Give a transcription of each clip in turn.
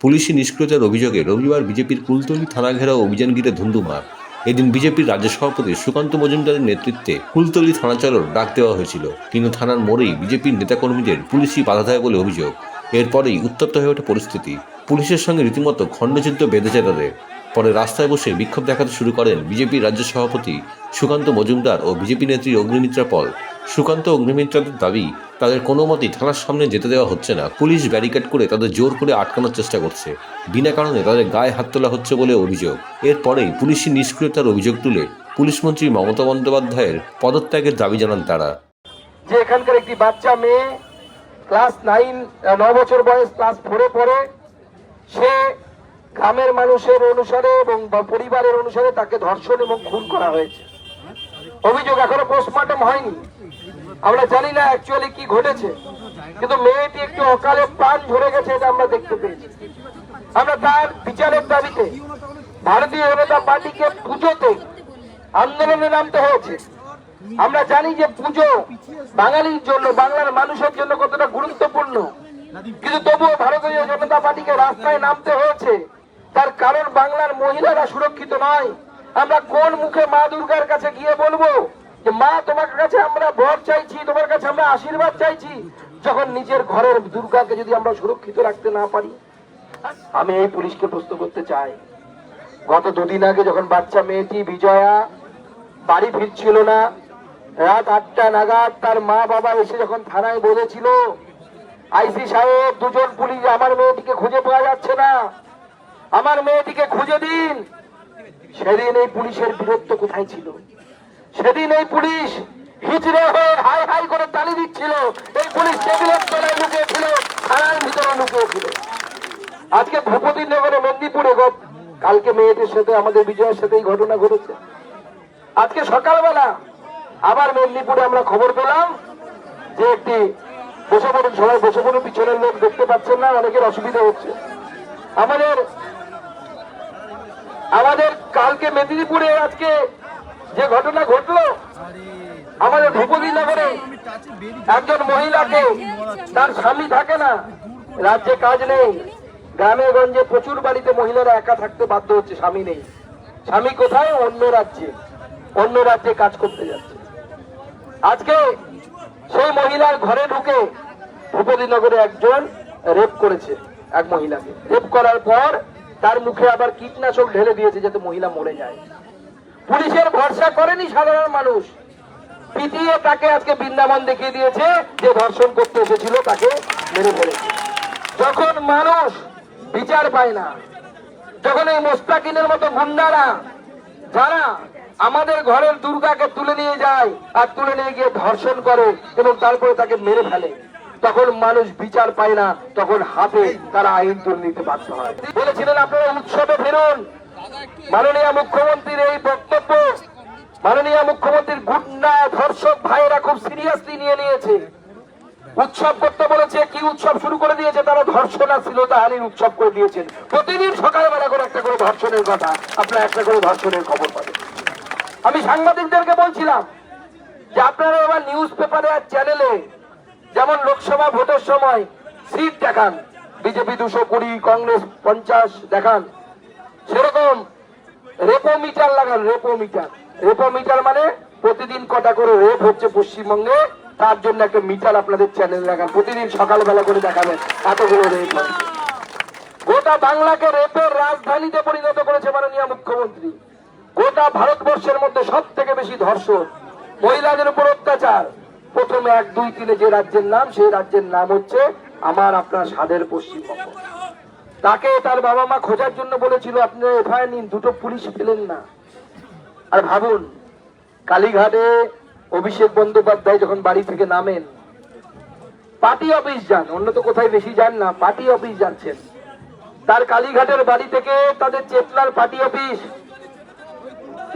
পুলিশি নিষ্ক্রিয়তার অভিযোগে রবিবার বিজেপির কুলতলি থানা ঘেরাও অভিযান ঘিরে ধুন্ধুমার। এদিন বিজেপির রাজ্য সভাপতি সুকান্ত মজুমদারের নেতৃত্বে কুলতলি থানা চালর ডাক দেওয়া হয়েছিল। কিন্তু থানার মোড়েই বিজেপির নেতাকর্মীদের পুলিশই বাধা দেয় বলে অভিযোগ। এরপরেই উত্তপ্ত হয়ে ওঠে পরিস্থিতি। পুলিশের সঙ্গে রীতিমতো খণ্ডযুদ্ধ বেঁধেছে তাদের পরে রাস্তায় বসে বিক্ষোভ দেখাতে শুরু করেন বিজেপির রাজ্য সভাপতি সুকান্ত মজুমদার ও বিজেপি নেত্রী অগ্নিমিত্রা পল। সুকান্ত অগ্নিমিত্রাদের দাবি, তাদের কোনো মতেই থানার সামনে যেতে দেওয়া হচ্ছে না। পুলিশ ব্যারিকেড করে তাদের জোর করে আটকানোর চেষ্টা করছে। বিনা কারণে তাদের গায়ে হাত তোলা হচ্ছে বলে অভিযোগ। এরপরেই পুলিশি নিষ্ক্রিয়তার অভিযোগ তুলে পুলিশ মন্ত্রী মমতা বন্দ্যোপাধ্যায়ের পদত্যাগের দাবি জানান তারা। যে এখানকার একটি বাচ্চা মেয়ে, ক্লাস নাইন ন বছর বয়স, ক্লাস ফোরে পড়ে, সে গ্রামের মানুষের অনুসারে এবং পরিবারের অনুসারে তাকে ধর্ষণ এবং খুন করা হয়েছে। অভিযোগ এখনও পোস্টমর্টম হয়নি। আমরা জানি না অ্যাকচুয়ালি কি ঘটেছে, কিন্তু মেয়েটি একটু অকালে প্রাণ ঝরে গেছে এটা আমরা দেখতে পেয়েছি। আমরা তার বিচারের দাবিতে ভারতীয় জনতা পার্টিকে পুজোতে আন্দোলনে নামতে হয়েছে। আমরা জানি যে পুজো বাঙালির জন্য, বাংলার মানুষের জন্য কতটা গুরুত্বপূর্ণ, কিন্তু তবুও ভারতীয় জনতা পার্টিকে রাস্তায় নামতে হয়েছে। তার কারণ বাংলার মহিলারা সুরক্ষিত নয়। আমরা কোন মুখে মা দুর্গার কাছে গিয়ে বলব? যে মা, তোমার কাছে আমরা বর চাইছি, তোমার কাছে আমরা আশীর্বাদ চাইছি, যখন নিজের ঘরের দুর্গাকে যদি আমরা সুরক্ষিত রাখতে না পারি, আমি এই পুলিশকে প্রশ্ন করতে চাই। গত দুদিন আগে যখন বাচ্চা মেয়েটি বিজয়া বাড়ি ফিরছিল না, রাত আটটা নাগাদ তার মা বাবা এসে যখন থানায় বলেছিল, আইসি সাহেব, দুজন পুলিশ আমার মেয়েটিকে খুঁজে পাওয়া যাচ্ছে না। আমার মেয়েটিকে খুঁজে দিন। সেদিন এই পুলিশের বীরত্ব কোথায় ছিল? সেদিন এই পুলিশ হিচড়ে হয়ে হাই হাই করে তালি দিচ্ছিল। এই পুলিশ টেবিলের তলায় লুকিয়েছিল, থানার ভিতরে লুকিয়েছিল। আজকে ভূপতি নগরে মেদিনীপুরে কালকে মেয়েদের সাথে, আমাদের বিজয়ের সাথে এই ঘটনা ঘটেছে। আজকে সকালবেলা আবার মেদিনীপুরে আমরা খবর পেলাম যে একটি বসে পড়ুন, সবাই বসে পড়ুন, পিছনের লোক দেখতে পাচ্ছেন না, অনেকের অসুবিধা হচ্ছে। আমাদের আমাদের কালকে মেদিনীপুরে আজকে যে ঘটনা ঘটলো, আমাদের ভূপতি নগরে একজন মহিলাকে তার স্বামী থাকে না, রাজ্যে কাজ নেই, গ্রামে গঞ্জে প্রচুর বাড়িতে মহিলারা একা থাকতে বাধ্য হচ্ছে, স্বামী নেই। স্বামী কোথায়? অন্য রাজ্যে অন্য রাজ্যে কাজ করতে যাচ্ছে। আজকে সেই মহিলার ঘরে ঢুকে ভূপতিনগরে একজন রেপ করেছে এক মহিলাকে। রেপ করার পর তার মুখে আবার কীটনাশক ঢেলে দিয়েছে যাতে মহিলা মরে যায়। পুলিশের ভরসা করেনি সাধারণ মানুষ। পিটিয়ে তাকে আজকে বৃন্দাবন দেখিয়ে দিয়েছে, যে ধর্ষণ করতে এসেছিল তাকে মেরে ফেলেছে। যখন মানুষ বিচার পায় না, যখন এই মোস্তাকিনের মতো গুন্ডারা, যারা আমাদের ঘরের দুর্গাকে তুলে নিয়ে যায় আর তুলে নিয়ে গিয়ে ধর্ষণ করে এবং তারপরে তাকে মেরে ফেলে, তখন মানুষ বিচার পায় না, তখন হাতে তারা আইন তুলে নিতে বাধ্য হয়। বলেছিলেন, আপনারা উৎসবে ফেরুন মাননীয় মুখ্যমন্ত্রীর এই বক্তব্য, মাননীয় মুখ্যমন্ত্রীর গুন্ডা, ধর্ষক ভাইয়েরা খুব সিরিয়াসলি নিয়ে নিয়েছে। উৎসব করতে বলেছে, কি উৎসব শুরু করে দিয়েছে তারা? ধর্ষণ উৎসব করে দিয়েছেন। প্রতিদিন সকালবেলা করে একটা করে ধর্ষণের কথা, আপনারা একটা করে ধর্ষণের খবর পাবেন। আমি সাংবাদিকদেরকে বলছিলাম যে আপনারা এবার নিউজ পেপারে আর চ্যানেলে যেমন লোকসভা ভোটের সময় সিট দেখান, বিজেপি দুশো কুড়ি, কংগ্রেস পঞ্চাশ দেখান সেরকম রেপো মিটার লাগান রেপো মিটার রেপো মিটার মানে প্রতিদিন কটা করে রেপ হচ্ছে পশ্চিমবঙ্গে, তার জন্য একটা মিটার আপনাদের চ্যানেল লাগান। প্রতিদিন সকালবেলা করে দেখাবেন, এতগুলো রেপ গোটা বাংলাকে রেপের রাজধানীতে পরিণত করেছে মাননীয় মুখ্যমন্ত্রী। গোটা ভারতবর্ষের মধ্যে সব থেকে বেশি ধর্ষণ, মহিলাদের উপর অত্যাচার। প্রথমে এক, দুই, তিনে যে রাজ্যের নাম, সেই রাজ্যের নাম হচ্ছে আমার আপনার স্বাদের পশ্চিমবঙ্গ। তাকে তার বাবা মা খোঁজার জন্য বলেছিল আপনারা এফআইআর নিন, দুটো পুলিশ পেলেন না। আর ভাবুন, কালীঘাটে অভিষেক বন্দ্যোপাধ্যায় যখন বাড়ি থেকে নামেন, পার্টি অফিস যান, অন্য তো কোথায় বেশি যান না, পার্টি অফিস যাচ্ছেন। তার কালীঘাটের বাড়ি থেকে তাদের চেতলার পার্টি অফিস,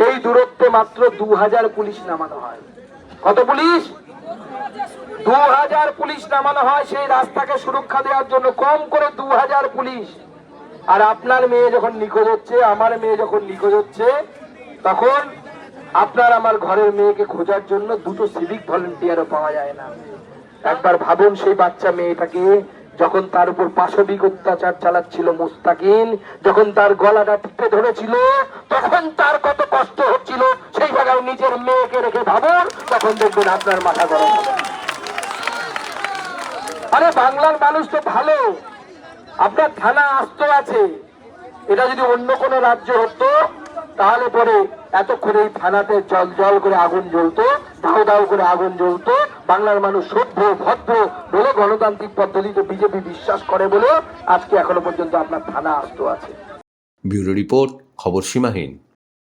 এই দূরত্বে মাত্র দু হাজার পুলিশ নামানো হয়। কত পুলিশ? দু হাজার পুলিশ নামানো হয়, সেই রাস্তাকে সুরক্ষা দেওয়ার জন্য কম করে দু হাজার পুলিশ। আর আপনার মেয়ে যখন নিখোঁজ হচ্ছে, আমার মেয়ে যখন নিখোঁজ হচ্ছে, তখন আপনার আমার ঘরের মেয়েকে খোঁজার জন্য দুটো সিভিক ভলেন্টিয়ারও পাওয়া যায় না। একবার ভাবুন সেই বাচ্চা মেয়েটাকে, যখন তার উপর পাশবিক অত্যাচার চালাচ্ছিল মুস্তাকিন যখন তার গলাটা টিপে ধরেছিল, তখন তার কত কষ্ট হচ্ছিল সেই জায়গায় নিজের মেয়েকে রেখে ভাবুন তখন দেখবেন আপনার মাথা গরম আরে বাংলার মানুষ তো ভালো। আপনার থানা আস্ত আছে। এটা যদি অন্য কোনো রাজ্য হতো, তাহলে পরে এতক্ষণ থানাতে জল জল করে আগুন জ্বলতো দাও দাও করে আগুন জ্বলতো, বাংলার মানুষ সভ্য, ভদ্র বলে গণতান্ত্রিক পদ্ধতিতে বিজেপি বিশ্বাস করে বলে আজকে এখনও পর্যন্ত আপনার থানা আস্ত আছে। ব্যুরো রিপোর্ট, খবর সীমাহীন।